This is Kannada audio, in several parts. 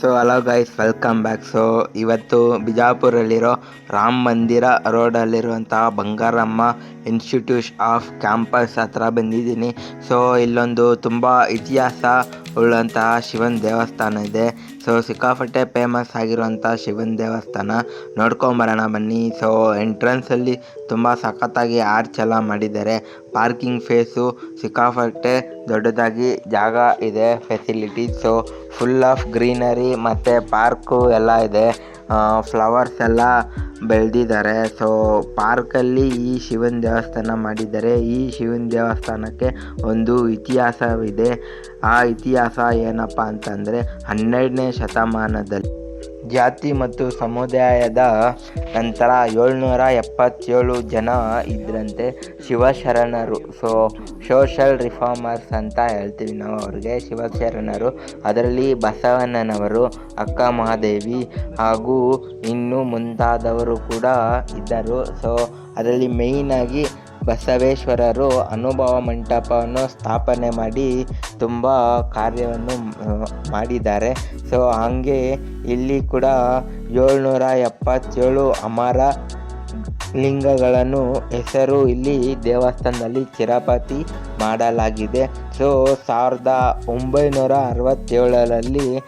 So hello guys welcome back so ಇವತ್ತು ಬಿಜಾಪುರಲ್ಲಿರೋ ರಾಮ ಮಂದಿರ ರೋಡಲ್ಲಿರುವಂತಹ ಬಂಗಾರಮ್ಮ ಇನ್ಸ್ಟಿಟ್ಯೂಷ್ ಆಫ್ ಕ್ಯಾಂಪಸ್ ಹತ್ರ ಬಂದಿದ್ದೀನಿ. ಸೊ ಇಲ್ಲೊಂದು ತುಂಬ ಇತಿಹಾಸ ಉಳ್ಳಂತಹ ಶಿವನ ದೇವಸ್ಥಾನ ಇದೆ. ಸೊ ಸಿಕ್ಕಾಪಟ್ಟೆ ಫೇಮಸ್ ಆಗಿರುವಂಥ ಶಿವನ ದೇವಸ್ಥಾನ. ನೋಡ್ಕೊಂಬರೋಣ ಬನ್ನಿ. ಸೊ ಎಂಟ್ರೆನ್ಸಲ್ಲಿ ತುಂಬ ಸಖತ್ತಾಗಿ ಆರ್ಚ್ ಎಲ್ಲ ಮಾಡಿದ್ದಾರೆ. ಪಾರ್ಕಿಂಗ್ ಫೇಸು ಸಿಕ್ಕಾಪಟ್ಟೆ ದೊಡ್ಡದಾಗಿ ಜಾಗ ಇದೆ facility so full of greenery ಮತ್ತು ಪಾರ್ಕು ಎಲ್ಲ ಇದೆ. ಫ್ಲವರ್ಸ್ ಎಲ್ಲ ಬೆಳೆದಿದ್ದಾರೆ. ಸೊ ಪಾರ್ಕಲ್ಲಿ ಈ ಶಿವನ ದೇವಸ್ಥಾನ ಮಾಡಿದ್ದಾರೆ. ಈ ಶಿವನ ದೇವಸ್ಥಾನಕ್ಕೆ ಒಂದು ಇತಿಹಾಸವಿದೆ. ಆ ಇತಿಹಾಸ ಏನಪ್ಪ ಅಂತಂದರೆ ಹನ್ನೆರಡನೇ ಶತಮಾನದಲ್ಲಿ ಜಾತಿ ಮತ್ತು ಸಮುದಾಯದ ನಂತರ ಏಳ್ನೂರ ಎಪ್ಪತ್ತೇಳು ಜನ ಇದ್ರಂತೆ ಶಿವಶರಣರು. ಸೊ ಸೋಷಲ್ ರಿಫಾರ್ಮರ್ಸ್ ಅಂತ ಹೇಳ್ತೀವಿ ನಾವು ಅವ್ರಿಗೆ, ಶಿವಶರಣರು. ಅದರಲ್ಲಿ ಬಸವಣ್ಣನವರು, ಅಕ್ಕ ಮಹಾದೇವಿ ಹಾಗೂ ಇನ್ನೂ ಮುಂತಾದವರು ಕೂಡ ಇದ್ದರು. ಸೊ ಅದರಲ್ಲಿ ಮೇಯ್ನಾಗಿ ಬಸವೇಶ್ವರರು ಅನುಭವ ಮಂಟಪವನ್ನು ಸ್ಥಾಪನೆ ಮಾಡಿ ತುಂಬ ಕಾರ್ಯವನ್ನು ಮಾಡಿದ್ದಾರೆ. ಸೊ, ಹಾಗೆ ಇಲ್ಲಿ ಕೂಡ ಏಳ್ನೂರ ಎಪ್ಪತ್ತೇಳು ಅಮರ ಲಿಂಗಗಳನ್ನು ಹೆಸರು ಇಲ್ಲಿ ದೇವಸ್ಥಾನದಲ್ಲಿ ಚಿರಪತಿ ಮಾಡಲಾಗಿದೆ. ಸೊ, ಸಾವಿರದ ಒಂಬೈನೂರ ಅರವತ್ತೇಳರಲ್ಲಿ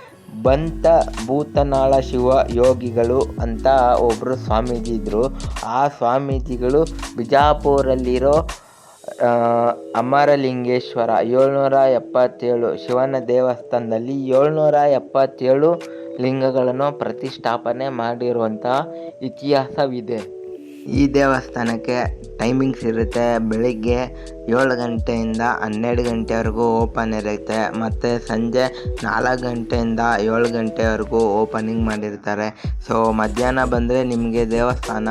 ಬಂತ ಭೂತನಾಳ ಶಿವ ಯೋಗಿಗಳು ಅಂತ ಒಬ್ಬರು ಸ್ವಾಮೀಜಿ ಇದ್ದರು ಆ ಸ್ವಾಮೀಜಿಗಳು ಬಿಜಾಪುರಲ್ಲಿರೋ ಅಮರಲಿಂಗೇಶ್ವರ ಏಳ್ನೂರ ಎಪ್ಪತ್ತೇಳು ಶಿವನ ದೇವಸ್ಥಾನದಲ್ಲಿ ಏಳ್ನೂರ ಎಪ್ಪತ್ತೇಳು ಲಿಂಗಗಳನ್ನು ಪ್ರತಿಷ್ಠಾಪನೆ ಮಾಡಿರುವಂತಹ ಇತಿಹಾಸವಿದೆ. ಈ ದೇವಸ್ಥಾನಕ್ಕೆ ಟೈಮಿಂಗ್ಸ್ ಇರುತ್ತೆ. ಬೆಳಿಗ್ಗೆ ಏಳು ಗಂಟೆಯಿಂದ ಹನ್ನೆರಡು ಗಂಟೆವರೆಗೂ ಓಪನ್ ಇರುತ್ತೆ. ಮತ್ತು ಸಂಜೆ ನಾಲ್ಕು ಗಂಟೆಯಿಂದ ಏಳು ಗಂಟೆವರೆಗೂ ಓಪನಿಂಗ್ ಮಾಡಿರ್ತಾರೆ. ಸೊ ಮಧ್ಯಾಹ್ನ ಬಂದರೆ ನಿಮಗೆ ದೇವಸ್ಥಾನ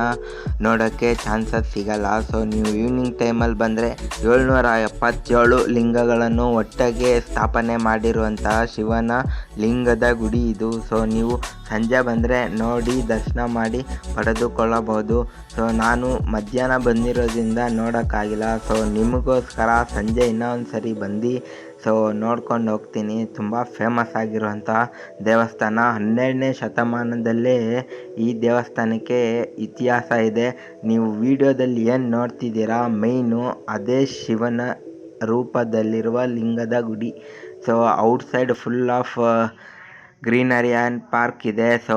ನೋಡೋಕ್ಕೆ ಚಾನ್ಸಸ್ ಸಿಗಲ್ಲ. ಸೊ ನೀವು ಈವ್ನಿಂಗ್ ಟೈಮಲ್ಲಿ ಬಂದರೆ ಏಳ್ನೂರ ಎಪ್ಪತ್ತೇಳು ಲಿಂಗಗಳನ್ನು ಒಟ್ಟಾಗಿ ಸ್ಥಾಪನೆ ಮಾಡಿರುವಂತಹ ಶಿವನ ಲಿಂಗದ ಗುಡಿ ಇದು. ಸೊ ನೀವು ಸಂಜೆ ಬಂದರೆ ನೋಡಿ, ದರ್ಶನ ಮಾಡಿ ಪಡೆದುಕೊಳ್ಳಬಹುದು. ಸೊ ನಾನು ಮಧ್ಯಾಹ್ನ ಬಂದಿರೋದ್ರಿಂದ ನೋಡೋಕ್ಕಾಗಿಲ್ಲ. ಸೊ ನಿಮಗೋಸ್ಕರ ಸಂಜೆ ಇನ್ನೊಂದು ಸರಿ ಬಂದು ಸೊ ನೋಡ್ಕೊಂಡು ಹೋಗ್ತೀನಿ. ತುಂಬ ಫೇಮಸ್ ಆಗಿರುವಂಥ ದೇವಸ್ಥಾನ. ಹನ್ನೆರಡನೇ ಶತಮಾನದಲ್ಲೇ ಈ ದೇವಸ್ಥಾನಕ್ಕೆ ಇತಿಹಾಸ ಇದೆ. ನೀವು ವಿಡಿಯೋದಲ್ಲಿ ಏನು ನೋಡ್ತಿದ್ದೀರಾ ಮೈನು ಅದೇ ಶಿವನ ರೂಪದಲ್ಲಿರುವ ಲಿಂಗದ ಗುಡಿ. So outside full of greenery and park ಇದೆ. ಸೊ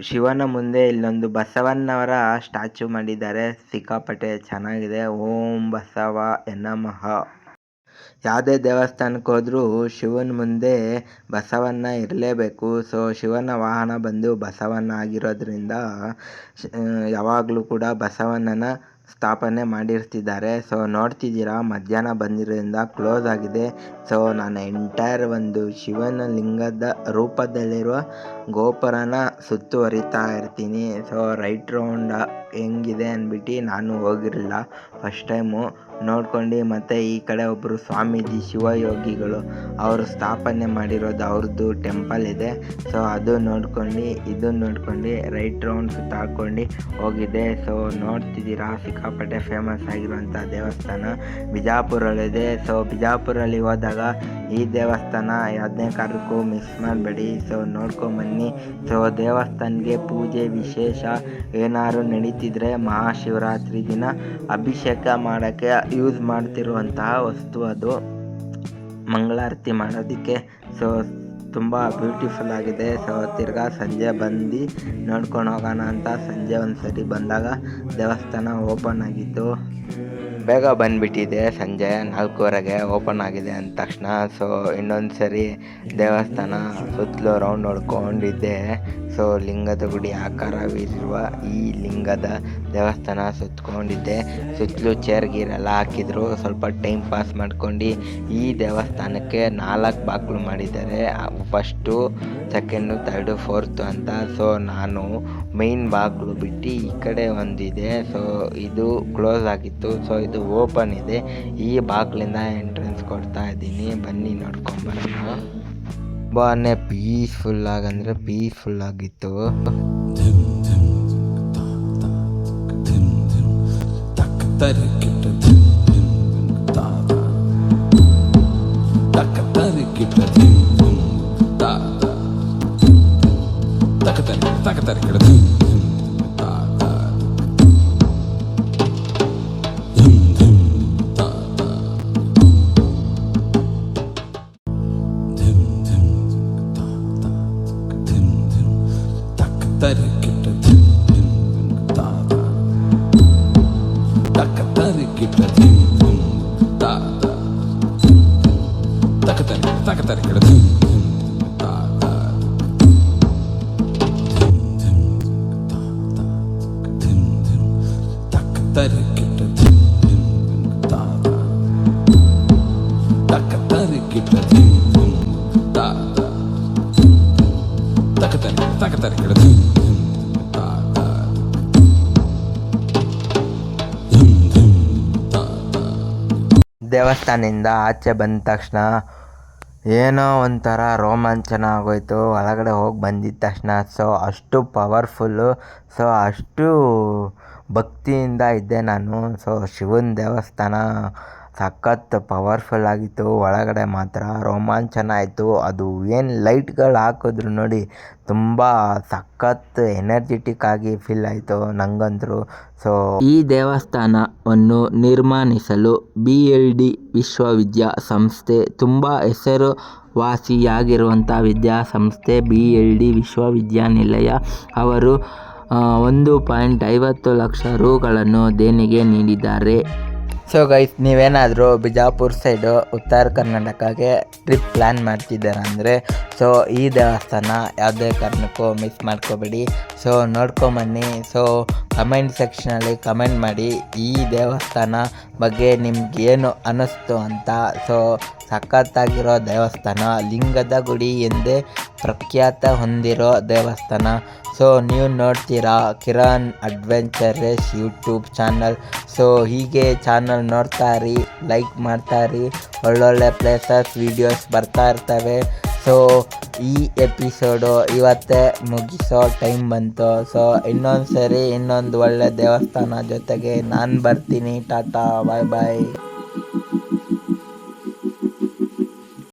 ಶಿವನ ಮುಂದೆ ಇಲ್ಲೊಂದು ಬಸವಣ್ಣವರ ಸ್ಟ್ಯಾಚು ಮಾಡಿದ್ದಾರೆ. ಸಿಕ್ಕಾಪಟ್ಟೆ ಚೆನ್ನಾಗಿದೆ. ಓಂ ಬಸವ ನಮಃ. ಯಾವುದೇ ದೇವಸ್ಥಾನಕ್ಕೆ ಹೋದರೂ ಶಿವನ ಮುಂದೆ ಬಸವಣ್ಣ ಇರಲೇಬೇಕು. ಸೊ ಶಿವನ ವಾಹನ ಬಂದು ಬಸವಣ್ಣ ಆಗಿರೋದ್ರಿಂದ ಯಾವಾಗಲೂ ಕೂಡ ಬಸವಣ್ಣನ ಸ್ಥಾಪನೆ ಮಾಡಿರ್ತಿದ್ದಾರೆ. ಸೊ ನೋಡ್ತಿದ್ದೀರಾ? ಮಧ್ಯಾಹ್ನ ಬಂದಿರೋದ್ರಿಂದ ಕ್ಲೋಸ್ ಆಗಿದೆ. ಸೊ ನಾನು ಎಂಟೈರ್ ಒಂದು ಶಿವನ ಲಿಂಗದ ರೂಪದಲ್ಲಿರುವ ಗೋಪುರನ ಸುತ್ತುವರಿತಾ ಇರ್ತೀನಿ. ಸೊ ರೈಟ್ ರೌಂಡ್ ಹೆಂಗಿದೆ ಅಂದ್ಬಿಟ್ಟು ನಾನು ಹೋಗಿರಲಿಲ್ಲ. ಫಸ್ಟ್ ಟೈಮು ನೋಡ್ಕೊಂಡು ಮತ್ತು ಈ ಕಡೆ ಒಬ್ಬರು ಸ್ವಾಮೀಜಿ ಶಿವಯೋಗಿಗಳು ಅವರು ಸ್ಥಾಪನೆ ಮಾಡಿರೋದು ಅವ್ರದ್ದು ಟೆಂಪಲ್ ಇದೆ. ಸೊ ಅದು ನೋಡ್ಕೊಂಡು ಇದನ್ನು ನೋಡ್ಕೊಂಡು ರೈಟ್ ರೌಂಡ್ ಸುತ್ತಾಡ್ಕೊಂಡು ಹೋಗಿದೆ. ಸೊ ನೋಡ್ತಿದ್ದೀರಾ? ಸಿಕ್ಕಾಪಟ್ಟೆ ಫೇಮಸ್ ಆಗಿರುವಂಥ ದೇವಸ್ಥಾನ ಬಿಜಾಪುರಲ್ಲಿದೆ. ಸೊ ಬಿಜಾಪುರಲ್ಲಿ ಹೋದಾಗ ಈ ದೇವಸ್ಥಾನ ಯಾವುದನೇ ಕಾರಕ್ಕೂ ಮಿಸ್ ಮಾಡಬೇಡಿ. ಸೊ ನೋಡ್ಕೊಂಬನ್ನಿ. ಸೊ ದೇವಸ್ಥಾನಕ್ಕೆ ಪೂಜೆ ವಿಶೇಷ ಏನಾದ್ರು ನಡೀತಿದ್ರೆ ಮಹಾಶಿವರಾತ್ರಿ ದಿನ ಅಭಿಷೇಕ ಮಾಡೋಕ್ಕೆ ಯೂಸ್ ಮಾಡ್ತಿರುವಂತಹ ವಸ್ತು ಅದು. ಮಂಗಳಾರತಿ ಮಾಡೋದಕ್ಕೆ. ಸೊ ತುಂಬ ಬ್ಯೂಟಿಫುಲ್ ಆಗಿದೆ. ಸೊ ತಿರ್ಗಾ ಸಂಜೆ ಬಂದು ನೋಡ್ಕೊಂಡು ಹೋಗೋಣ ಅಂತ ಸಂಜೆ ಒಂದು ಸರಿ ಬಂದಾಗ ದೇವಸ್ಥಾನ ಓಪನ್ ಆಗಿತ್ತು. ಬೇಗ ಬಂದುಬಿಟ್ಟಿದೆ ಸಂಜೆ ನಾಲ್ಕೂವರೆಗೆ ಓಪನ್ ಆಗಿದೆ ಅಂದ ತಕ್ಷಣ. ಸೊ ಇನ್ನೊಂದು ಸರಿ ದೇವಸ್ಥಾನ ಸುತ್ತಲೂ ರೌಂಡ್ ಹೊಡ್ಕೊಂಡಿದ್ದೆ. ಸೊ ಲಿಂಗದ ಗುಡಿ ಆಕಾರವಿರುವ ಈ ಲಿಂಗದ ದೇವಸ್ಥಾನ ಸುತ್ತಕೊಂಡಿದ್ದೆ. ಸುತ್ತಲೂ ಚೇರ್ ಗೀರೆಲ್ಲ ಹಾಕಿದ್ರು. ಸ್ವಲ್ಪ ಟೈಮ್ ಪಾಸ್ ಮಾಡ್ಕೊಂಡು ಈ ದೇವಸ್ಥಾನಕ್ಕೆ ನಾಲ್ಕು ಬಾಗಿಲು ಮಾಡಿದ್ದಾರೆ. ಫಸ್ಟು ಸೆಕೆಂಡು ತರ್ಡು ಫೋರ್ತು ಅಂತ. ಸೊ ನಾನು ಮೈನ್ ಬಾಗಿಲು ಬಿಟ್ಟು ಈ ಕಡೆ ಒಂದಿದೆ. ಸೊ ಇದು ಕ್ಲೋಸ್ ಆಗಿತ್ತು. ಸೊ ಇದು ಓಪನ್ ಇದೆ. ಈ ಬಾಗಿಲಿಂದ ಎಂಟ್ರೆನ್ಸ್ ಕೊಡ್ತಾ ಇದ್ದೀನಿ. ಬನ್ನಿ ನೋಡ್ಕೊಂಬರೋಣ ತುಂಬಾನೇ ಪೀಸ್ಫುಲ್ ಆಗಂದ್ರೆ ಪೀಸ್ಫುಲ್ ಆಗಿತ್ತು. ತಕ್ಕ ತರಿಕಿಟ ಧಿಮ್ ತಕ ತರಿಕಿಟ ಧಿಂ ಧಿಂ ತಾತ ತಕ ತರಿಕಿಟ ಧಿಂ ಧಿಂ ತಾತ ತಕ ತರಿ ತಕ ತರಿಕಿಟ ಧಿಂ ಧಿಂ ತಾತ ಧಿಂ ಧಿಂ ತಾತ ದೇವಸ್ಥಾನದಿಂದ ಆಚೆ ಬಂದ ತಕ್ಷಣ ಏನೋ ಒಂಥರ ರೋಮಾಂಚನ ಆಗೋಯ್ತು. ಒಳಗಡೆ ಹೋಗಿ ಬಂದಿದ್ದ ತಕ್ಷಣ ಸೊ ಅಷ್ಟು ಪವರ್ಫುಲ್ಲು ಸೊ ಅಷ್ಟು ಭಕ್ತಿಯಿಂದ ಇದ್ದೆ ನಾನು. ಸೊ ಶಿವನ ದೇವಸ್ಥಾನ ಸಖತ್ ಪವರ್ಫುಲ್ ಆಗಿತ್ತು. ಒಳಗಡೆ ಮಾತ್ರ ರೋಮಾಂಚನ ಆಯಿತು. ಅದು ಏನು ಲೈಟ್ಗಳು ಹಾಕಿದ್ರು ನೋಡಿ ತುಂಬ ಸಖತ್ ಎನರ್ಜೆಟಿಕ್ ಆಗಿ ಫೀಲ್ ಆಯಿತು ನನಗಂತೂ ಸೊ ಈ ದೇವಸ್ಥಾನವನ್ನು ನಿರ್ಮಾಣಿಸಲು ಬಿ ಎಲ್ ಡಿ ವಿಶ್ವವಿದ್ಯಾ ಸಂಸ್ಥೆ ತುಂಬ ಹೆಸರುವಾಸಿಯಾಗಿರುವಂಥ ವಿದ್ಯಾಸಂಸ್ಥೆ ಬಿ ಎಲ್ ಡಿ ವಿಶ್ವವಿದ್ಯಾನಿಲಯ. ಅವರು ಒಂದು ಪಾಯಿಂಟ್ ಐವತ್ತು ಲಕ್ಷ ರೂಗಳನ್ನು ದೇಣಿಗೆ ನೀಡಿದ್ದಾರೆ. ಸೊ ಗೈಸ್ ನೀವೇನಾದರೂ ಬಿಜಾಪುರ್ ಸೈಡು ಉತ್ತರ ಕರ್ನಾಟಕಕ್ಕೆ ಟ್ರಿಪ್ ಪ್ಲ್ಯಾನ್ ಮಾಡ್ತಿದ್ದಾರೆ ಅಂದರೆ ಸೊ ಈ ದೇವಸ್ಥಾನ ಯಾವುದೇ ಕಾರಣಕ್ಕೂ ಮಿಸ್ ಮಾಡ್ಕೋಬೇಡಿ. ಸೊ ನೋಡ್ಕೊಂಬನ್ನಿ. ಸೊ ಕಮೆಂಟ್ ಸೆಕ್ಷನಲ್ಲಿ ಕಮೆಂಟ್ ಮಾಡಿ ಈ ದೇವಸ್ಥಾನ ಬಗ್ಗೆ ನಿಮ್ಗೆ ಏನು ಅನ್ನಿಸ್ತು ಅಂತ. ಸೊ ಸಖತ್ತಾಗಿರೋ ದೇವಸ್ಥಾನ, ಲಿಂಗದ ಗುಡಿ ಎಂದೇ ಪ್ರಖ್ಯಾತ ಹೊಂದಿರೋ ದೇವಸ್ಥಾನ. ಸೊ ನೀವು ನೋಡ್ತೀರಾ Kiran adventurous YouTube channel so ಹೀಗೆ ಚಾನಲ್ ನೋಡ್ತಾ ಇರಿ ಲೈಕ್ ಮಾಡ್ತಾ ರೀ ಒಳ್ಳೊಳ್ಳೆ ಪ್ಲೇಸಸ್ ವೀಡಿಯೋಸ್ ಬರ್ತಾ ಇರ್ತವೆ. ಸೊ ಈ ಎಪಿಸೋಡು ಇವತ್ತೇ ಮುಗಿಸೋ ಟೈಮ್ ಬಂತು. ಸೊ ಇನ್ನೊಂದು ಸರಿ ಇನ್ನೊಂದು ಒಳ್ಳೆ ದೇವಸ್ಥಾನ ಜೊತೆಗೆ ನಾನು ಬರ್ತೀನಿ. ಟಾಟಾ ಬಾಯ್ ಬಾಯ್